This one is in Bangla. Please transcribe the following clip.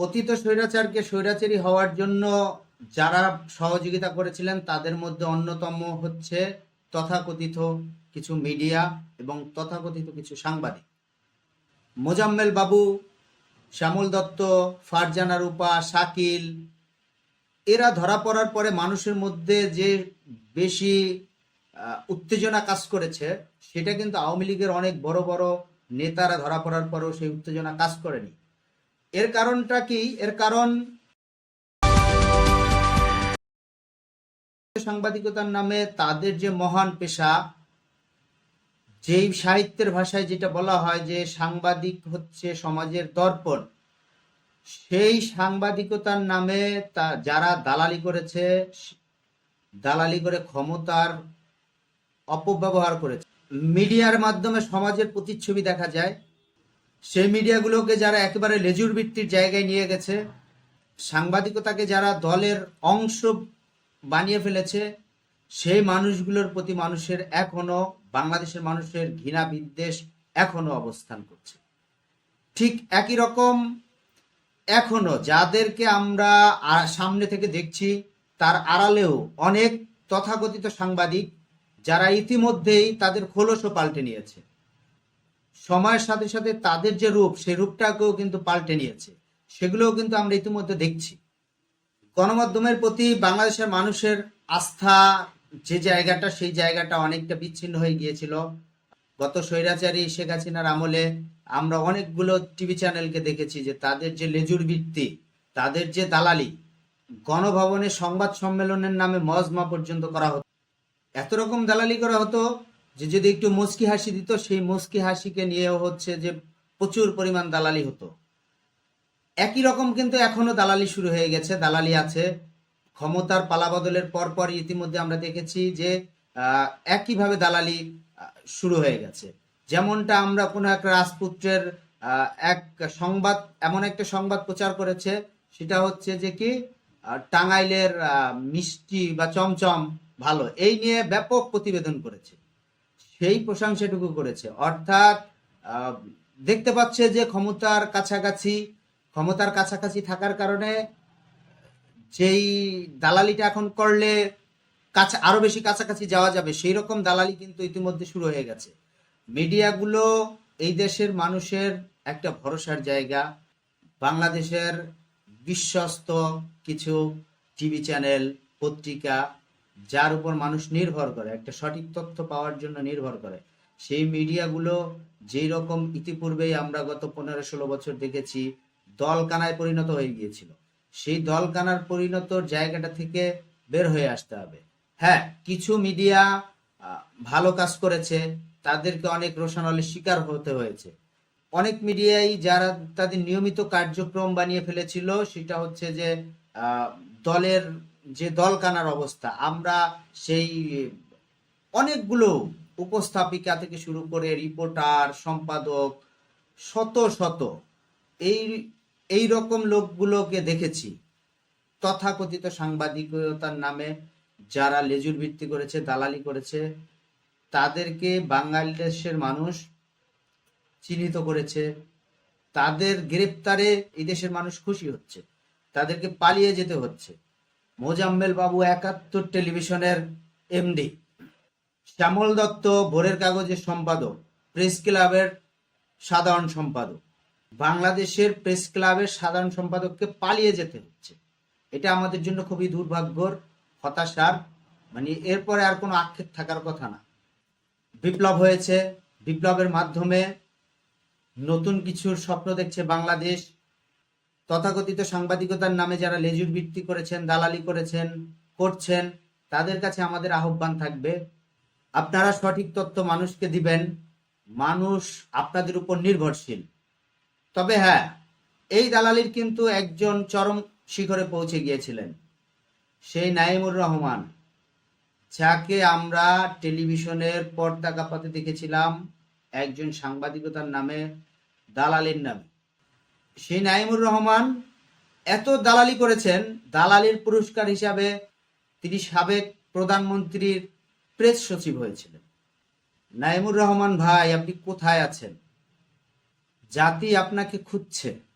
পতিত স্বৈরাচারকে স্বৈরাচারী হওয়ার জন্য যারা সহযোগিতা করেছিলেন, তাদের মধ্যে অন্যতম হচ্ছে তথাকথিত কিছু মিডিয়া এবং তথাকথিত কিছু সাংবাদিক। মোজাম্মেল বাবু, শ্যামল দত্ত, ফারজানা রূপা, শাকিল, এরা ধরা পড়ার পরে মানুষের মধ্যে যে বেশি উত্তেজনা কাজ করেছে, সেটা কিন্তু আওয়ামী লীগের অনেক বড় বড় নেতারা ধরা পড়ার পরেও সেই উত্তেজনা কাজ করেনি। এর কারণটা কি? এর কারণ সাংবাদিকতার নামে তাদের যে মহান পেশা, যেই সাহিত্যের ভাষায় যেটা বলা হয় যে সাংবাদিক হচ্ছে সমাজের দর্পণ, সেই সাংবাদিকতার নামে তা যারা দালালি করেছে, দালালি করে ক্ষমতার অপব্যবহার করেছে। মিডিয়ার মাধ্যমে সমাজের প্রতিচ্ছবি দেখা যায়। সেই মিডিয়াগুলোকে যারা একেবারে লেজুর ভিত্তির জায়গায় নিয়ে গেছে, সাংবাদিকতাকে যারা দলের অংশ বানিয়ে ফেলেছে, সেই মানুষগুলোর প্রতি মানুষের এখনও, বাংলাদেশের মানুষের ঘৃণা বিদ্বেষ এখনও অবস্থান করছে। ঠিক একই রকম এখনও যাদেরকে আমরা সামনে থেকে দেখছি, তার আড়ালেও অনেক তথাকথিত সাংবাদিক, যারা ইতিমধ্যেই তাদের খোলসও পাল্টে নিয়েছে। সময়ের সাথে সাথে তাদের যে রূপ, সেই রূপটাকেও কিন্তু পাল্টে নিয়েছে। সেগুলোও কিন্তু আমরা ইতিমধ্যে দেখছি। গণমাধ্যমের প্রতি বাংলাদেশের মানুষের আস্থা যে জায়গাটা, সেই জায়গাটা অনেকটা বিচ্ছিন্ন হয়ে গিয়েছিল। গত স্বৈরাচারী শেখ হাসিনার আমলে আমরা অনেকগুলো টিভি চ্যানেলকে দেখেছি যে তাদের যে লেজুর ভিত্তি, তাদের যে দালালি, গণভবনে সংবাদ সম্মেলনের নামে মজমা পর্যন্ত করা হতো। এত রকম দালালি করা হতো যে যদি একটু মুচকি হাসি দিত, সেই মুচকি হাসিকে নিয়েও হচ্ছে যে প্রচুর পরিমাণ দালালি হতো। একই রকম কিন্তু এখনও দালালি শুরু হয়ে গেছে, দালালি আছে। ক্ষমতার পালাবদলের পরপর ইতিমধ্যে আমরা দেখেছি যে একইভাবে দালালি শুরু হয়ে গেছে। যেমনটা আমরা কোনো এক রাজপুত্রের এক সংবাদ, এমন একটা সংবাদ প্রচার করেছে, সেটা হচ্ছে যে কি টাঙ্গাইলের মিষ্টি বা চমচম ভালো, এই নিয়ে ব্যাপক প্রতিবেদন করেছে। সেই প্রশংসাটুকু করেছে। অর্থাৎ দেখতে পাচ্ছে যে ক্ষমতার কাছাকাছি ক্ষমতার কাছাকাছি থাকার কারণে যেই দালালিটা এখন করলে কাছে, আরও বেশি কাছাকাছি যাওয়া যাবে, সেই রকম দালালি কিন্তু ইতিমধ্যে শুরু হয়ে গেছে। মিডিয়াগুলো এই দেশের মানুষের একটা ভরসার জায়গা। বাংলাদেশের বিশ্বস্ত কিছু টিভি চ্যানেল, পত্রিকা যার উপর মানুষ নির্ভর করে, একটা সঠিক তথ্য পাওয়ার জন্য নির্ভর করে। সেই মিডিয়াগুলো যেই রকম ইতিপূর্বেই আমরা গত পনেরো ষোলো বছর দেখেছি, দলকানায় পরিণত হয়ে গিয়েছিল। সেই দলকানার পরিণত জায়গাটা থেকে বের হয়ে আসতে হবে। হ্যাঁ কিছু মিডিয়া ভালো কাজ করেছে, তাদেরকে অনেক রোশানলের শিকার হতে হয়েছে। অনেক মিডিয়াই যারা তাদের নিয়মিত কার্যক্রম বানিয়ে ফেলেছিল, সেটা হচ্ছে যে দলের যে দলকানার অবস্থা, আমরা সেই অনেকগুলো উপস্থাপিকা থেকে শুরু করে রিপোর্টার, সম্পাদক, শত শত এই এই রকম লোকগুলোকে দেখেছি। তথাকথিত সাংবাদিকতার নামে যারা লেজুর ভিত্তি করেছে, দালালি করেছে, তাদেরকে বাংলাদেশের মানুষ চিহ্নিত করেছে। তাদের গ্রেপ্তারে এই দেশের মানুষ খুশি হচ্ছে। তাদেরকে পালিয়ে যেতে হচ্ছে। মোজাম্মেল বাবু একাত্তর টেলিভিশনের এমডি শ্যামল দত্ত ভোরের কাগজের সম্পাদক, প্রেস ক্লাবের সাধারণ সম্পাদক। বাংলাদেশের প্রেস ক্লাবের সাধারণ সম্পাদককে পালিয়ে যেতে হচ্ছে। এটা আমাদের জন্য খুবই দুর্ভাগ্যর, হতাশার মানে এরপরে আর কোনো আক্ষেপ থাকার কথা না। বিপ্লব হয়েছে। বিপ্লবের মাধ্যমে নতুন কিছুর স্বপ্ন দেখছে বাংলাদেশ। তথাকথিত সাংবাদিকতার নামে যারা লেজুর ভিত্তি করেছেন, দালালি করেছেন, করছেন, তাদের কাছে আমাদের আহ্বান থাকবে, আপনারা সঠিক তথ্য মানুষকে দিবেন, মানুষ আপনাদের উপর নির্ভরশীল। তবে হ্যাঁ এই দালালির কিন্তু একজন চরম শিখরে পৌঁছে গিয়েছিলেন, সেই নাইমুর রহমান, যাকে আমরা টেলিভিশনের পর্দা কাপাতে দেখেছিলাম, একজন সাংবাদিকতার নামে দালালির নামে। সেই নাইমুর রহমান এত দালালি করেছেন, দালালির পুরস্কার হিসাবে তিনি সাবেক প্রধানমন্ত্রীর প্রেস সচিব হয়েছিলেন। নাইমুর রহমান ভাই, আপনি কোথায় আছেন? জাতি আপনাকে খুঁজছে।